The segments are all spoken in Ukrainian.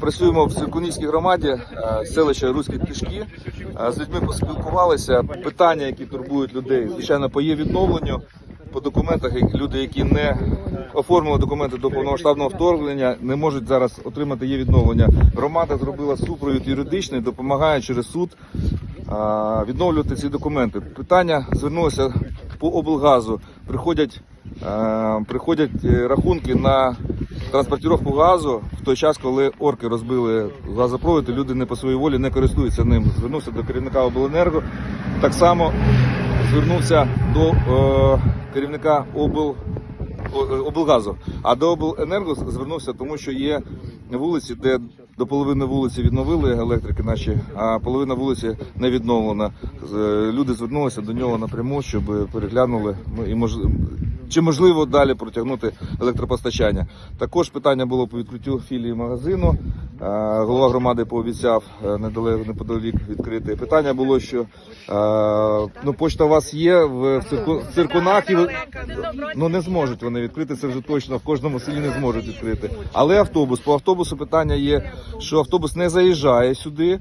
Працюємо в Циркунівській громаді, е, селище Руські Кишки. Е, З людьми поспілкувалися. Питання, які турбують людей, звичайно, по є відновленню. По документах люди, які не оформили документи до повномасштабного вторгнення, не можуть зараз отримати є відновлення. Громада зробила супровід юридичний, допомагає через суд відновлювати ці документи. Питання звернулося по облгазу. Приходять, е, приходять е, рахунки на транспортировку газу в той час, коли орки розбили газопровід, і люди не по своїй волі не користуються ним. Звернувся до керівника обленерго. Так само звернувся до е, керівника обл. Е, облгазу. А до обленерго звернувся, тому що є вулиці, де до половини вулиці відновили електрики наші, а половина вулиці не відновлена. Е, Люди звернулися до нього напряму, щоб переглянули ну, і мож... чи можливо далі протягнути електропостачання. Також питання було по відкриттю філії магазину. Е, Голова громади пообіцяв е, недалеко неподалік відкрити. Питання було, що е, ну, почта у вас є в, в, цирку, в циркунах і ви- Ну не зможуть вони відкрити це вже точно. В кожному селі не зможуть відкрити. Але автобус по автобусу питання є, що автобус не заїжджає сюди,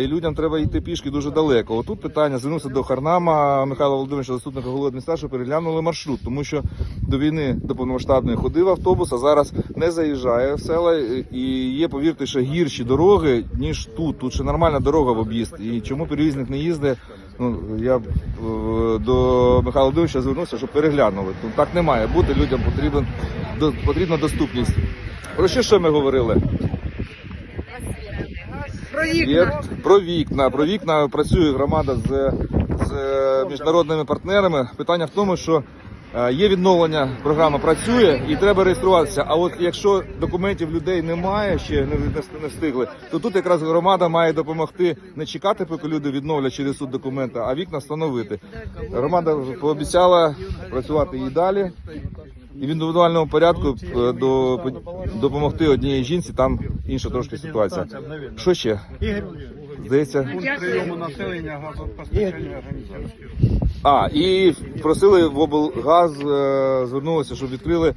і людям треба йти пішки дуже далеко. Отут питання звернувся до Харнама Михайла Володимировича, заступника голови адміністрації, переглянули маршрут, тому що до війни до повномасштабної ходив автобус, а зараз не заїжджає в села. І є, повірте, що гірші дороги ніж тут. Тут ще нормальна дорога в об'їзд. І чому перевізник не їздить? Ну я е, до Михайла Володимировича звернувся, щоб переглянули. Тут так не має бути. Людям потрібен до- потрібна доступність. Про що ще ми говорили? Про Є про вікна. Про вікна працює громада з, з міжнародними партнерами. Питання в тому, що е, є відновлення, програма працює і треба реєструватися. А от якщо документів людей немає, ще не встигли, то тут якраз громада має допомогти не чекати, поки люди відновлять через суд документи, а вікна встановити. Громада пообіцяла працювати і далі. І в індивідуальному порядку е, до, допомогти одній жінці, там інша трошки ситуація. Що ще? Здається, прийому населення газопостачання організації. а і просили в облгаз, е, звернулися, щоб відкрили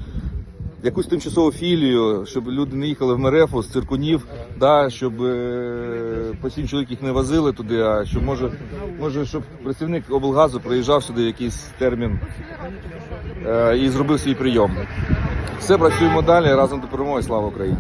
якусь тимчасову філію, щоб люди не їхали в Мерефу з циркунів, да, щоб е, по сім чоловік їх не возили туди, а щоб може, може, щоб працівник облгазу приїжджав сюди якийсь термін е, і зробив свій прийом. Все працюємо далі разом до перемоги. Слава Україні!